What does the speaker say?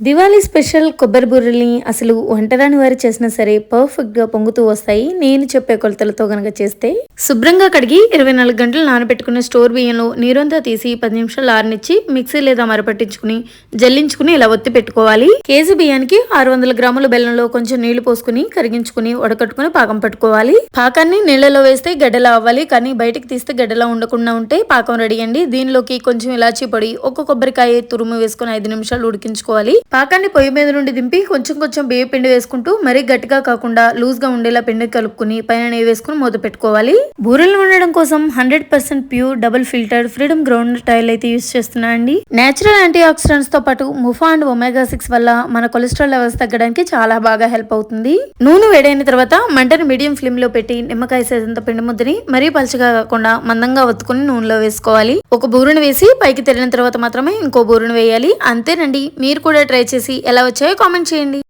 Diwali special కొబ్బరి బుర్రల్ని అసలు వంటరాని వారు చేసినా సరే పర్ఫెక్ట్గా పొంగుతూ వస్తాయి. నేను చెప్పే కొలతలతో గనక చేస్తే శుభ్రంగా కడిగి ఇరవై నాలుగు గంటలు నానబెట్టుకున్న స్టోర్ బియ్యంలో నీరంతా తీసి పది నిమిషాలు ఆరనిచ్చి మిక్సీ లేదా మరపట్టించుకుని జల్లించుకుని ఇలా ఒత్తి పెట్టుకోవాలి. కేజీ బియ్యానికి ఆరు వందల గ్రాముల బెల్లంలో కొంచెం నీళ్ళు పోసుకుని కరిగించుకుని ఉడకట్టుకుని పాకం పట్టుకోవాలి. పాకాన్ని నీళ్ళలో వేస్తే గడ్డలా అవ్వాలి. కానీ బయటకు తీస్తే గడ్డలా ఉండకుండా ఉంటే పాకం రెడీ అండి. దీనిలోకి కొంచెం ఇలాచీ పొడి ఒక కొబ్బరికాయ తురుము వేసుకుని ఐదు నిమిషాలు ఉడికించుకోవాలి. పాకాన్ని పొయ్యి మీద నుండి దింపి కొంచెం కొంచెం బియ్య పిండి వేసుకుంటూ మరీ గట్టిగా కాకుండా లూజ్గా ఉండేలా పిండి కలుపుకుని పైన నెయ్యి వేసుకుని మూత పెట్టుకోవాలి. బూరెలు ఉండడం కోసం hundred percent pure double filter Freedom groundnut oil అయితే యూస్ చేస్తున్నా అండి. నేచురల్ యాంటీ ఆక్సిడెంట్స్తో పాటు ముఫా అండ్ ఒమేగా సిక్స్ వల్ల మన కొలెస్ట్రాల్ లెవెల్స్ తగ్గడానికి చాలా బాగా హెల్ప్ అవుతుంది. నూనె వేడైన తర్వాత మంటను మీడియం ఫ్లేమ్లో పెట్టి నిమ్మకాయ సేదంత పిండి ముద్దని మరీ పలుచగా కాకుండా మందంగా ఒత్తుకుని నూనెలో వేసుకోవాలి. ఒక బూరును వేసి పైకి తెరిన తర్వాత మాత్రమే ఇంకో బూరును వేయాలి. అంతేనండి మీరు కూడా ట్రై చేసి ఎలా వచ్చాయో కామెంట్ చేయండి.